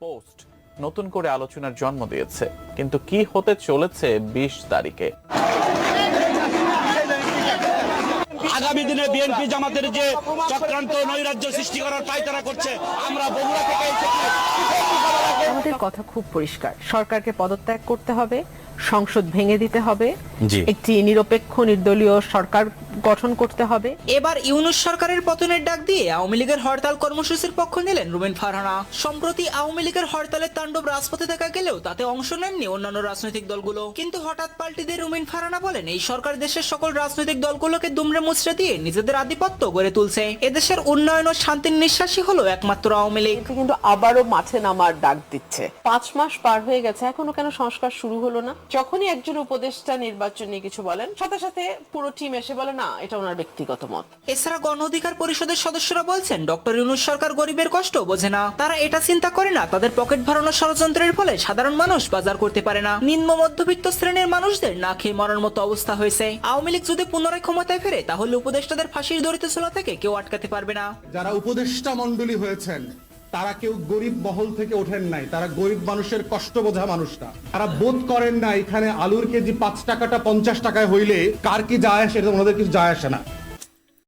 Post নতুন করে আলোচনার জন্ম দিয়েছে। কিন্তু কি হতে চলেছে বিশ তারিখে? আগামী দিনে বিএনপি জামাতের যে চক্রান্ত নৈরাজ্য সৃষ্টি করার পায়তারা করছে, আমরা বগুড়া থেকে থেকে আমাদের কথা খুব পরিষ্কার। সরকারকে পদত্যাগ করতে হবে সংসদ ভেঙে দিতে হবে একটি নিরপেক্ষ নির্দলীয় সরকার গঠন করতে হবে। এবার ইউনুস সরকারের পতনের ডাক দিয়ে আওয়ামী লীগের হরতাল কর্মসূচির পক্ষ নিলেন রুমেন ফারহানা। সম্প্রতি আওয়ামী লীগের হরতালের তাণ্ডব রাজপথে দেখা গেলেও তাতে অংশ নেননি অন্যান্য রাজনৈতিক দলগুলো। কিন্তু হঠাৎ পাল্টি দিয়ে রুমেন ফারহানা বলেন এই সরকার দেশের সকল রাজনৈতিক দলগুলোকে দুমড়ে মুচড়ে দিয়ে নিজেদের আধিপত্য গড়ে তুলছে। এদেশের উন্নয়ন ও শান্তির নিঃশ্বাসই হলো একমাত্র আওয়ামী লীগ। কিন্তু কিন্তু আবারও মাঠে নামার ডাক দিচ্ছে। পাঁচ মাস পার হয়ে গেছে এখনও কেন সংস্কার শুরু হলো না? যখনই একজন উপদেষ্টা নির্বাচন নিয়ে কিছু বলেন সাথে সাথে পুরো টিম এসে বলে না এটা ওনার ব্যক্তিগত মত। এছাড়া গণ অধিকার পরিষদের সদস্যরা বলছেন ডক্টর ইউনুস সরকার গরিবের কষ্ট বোঝে না। তারা এটা চিন্তা করে না তাদের পকেট ভরানো ষড়যন্ত্রের ফলে সাধারণ মানুষ বাজার করতে পারে না। নিম্ন মধ্যবিত্ত শ্রেণির মানুষদের না খেয়ে মরার মতো অবস্থা হয়েছে। আওয়ামী লীগ যদি পুনরায় ক্ষমতায় ফেরে তাহলে উপদেষ্টাদের ফাঁসির দড়িতে চলা থেকে কেউ আটকাতে পারবে না। যারা উপদেষ্টা মন্ডলী হয়েছেন তারা কেউ গরিব বহল থেকে ওঠেন নাই। তারা গরিব মানুষের কষ্ট বোঝা মানুষটা। তারা বোধ করেন না, এখানে আলুর কেজি পাঁচ টাকাটা পঞ্চাশ টাকায় হইলে কার কি যায় আসে ওনাদের কিছু যায় আসে না।